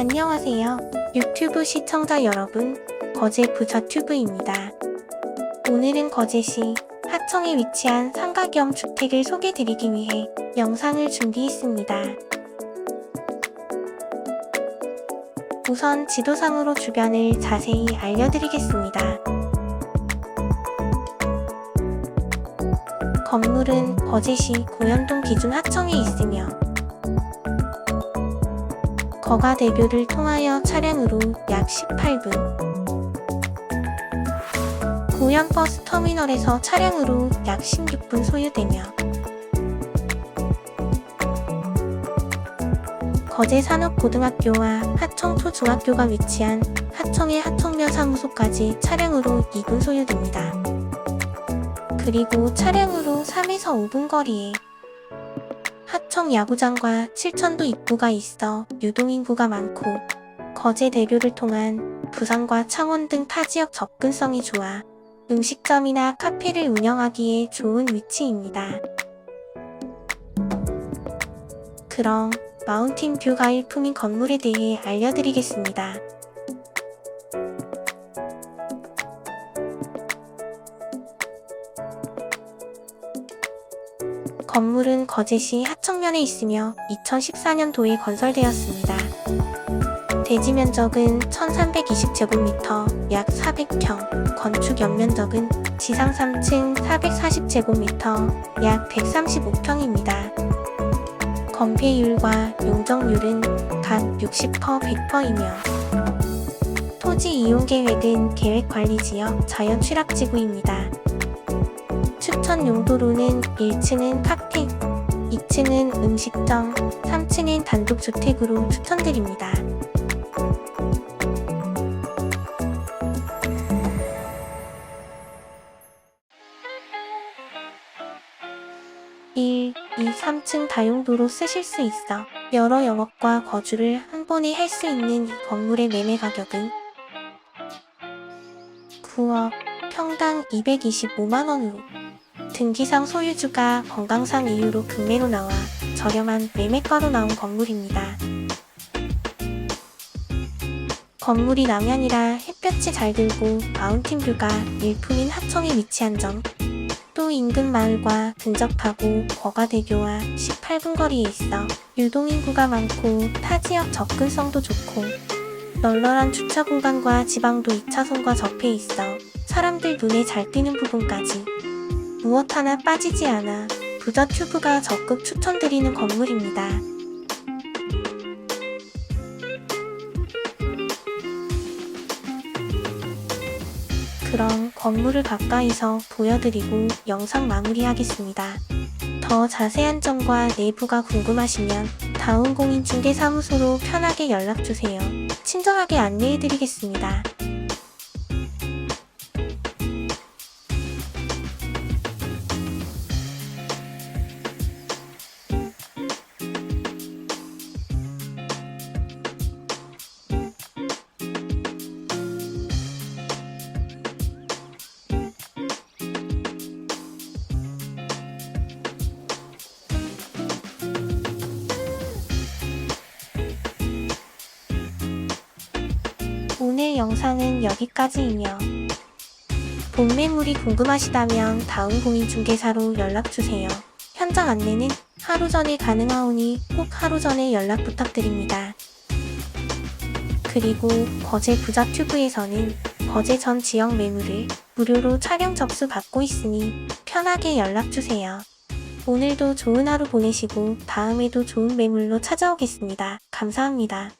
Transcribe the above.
안녕하세요. 유튜브 시청자 여러분, 거제 부자튜브입니다. 오늘은 거제시 하청에 위치한 상가 겸 주택을 소개드리기 위해 영상을 준비했습니다. 우선 지도상으로 주변을 자세히 알려드리겠습니다. 건물은 거제시 고현동 기준 하청에 있으며 거가대교를 통하여 차량으로 약 18분 고양버스 터미널에서 차량으로 약 16분 소요되며 거제산업고등학교와 하청초중학교가 위치한 하청의 하청면 사무소까지 차량으로 2분 소요됩니다. 그리고 차량으로 3에서 5분 거리에 하 청 야구장과 칠천도 입구가 있어 유동인구가 많고 거제 대교를 통한 부산과 창원 등 타 지역 접근성이 좋아 음식점이나 카페를 운영하기에 좋은 위치입니다. 그럼 마운틴 뷰가 일품인 건물에 대해 알려드리겠습니다. 건물은 거제시 하청면에 있으며 2014년도에 건설되었습니다. 대지 면적은 1320제곱미터, 약 400평, 건축 연면적은 지상 3층 440제곱미터, 약 135평입니다. 건폐율과 용적률은 각 60%, 100%이며 토지 이용 계획은 계획관리지역 자연취락지구입니다. 추천 용도로는 1층은 카페, 2층은 음식점, 3층은 단독주택으로 추천드립니다. (1) 2, 3층 다용도로 쓰실 수 있어 여러 영업과 거주를 한 번에 할 수 있는 이 건물의 매매 가격은 9억 평당 225만원으로 등기상 소유주가 건강상 이유로 금매로 나와 저렴한 매매가로 나온 건물입니다. 건물이 남현이라 햇볕이 잘 들고 마운틴 뷰가 일품인 하청에 위치한 점, 또 인근 마을과 근접하고 거가대교와 18분 거리에 있어 유동인구가 많고 타 지역 접근성도 좋고 널널한 주차 공간과 지방도 2차선과 접해 있어 사람들 눈에 잘 띄는 부분까지 무엇 하나 빠지지 않아 부자 튜브가 적극 추천드리는 건물입니다. 그럼 건물을 가까이서 보여드리고 영상 마무리하겠습니다. 더 자세한 점과 내부가 궁금하시면 다운공인중개사무소로 편하게 연락주세요. 친절하게 안내해드리겠습니다. 오늘 영상은 여기까지이며 본매물이 궁금하시다면 다음 공인중개사로 연락주세요. 현장 안내는 하루 전에 가능하오니 꼭 하루 전에 연락 부탁드립니다. 그리고 거제 부자튜브에서는 거제 전 지역 매물을 무료로 촬영 접수 받고 있으니 편하게 연락주세요. 오늘도 좋은 하루 보내시고 다음에도 좋은 매물로 찾아오겠습니다. 감사합니다.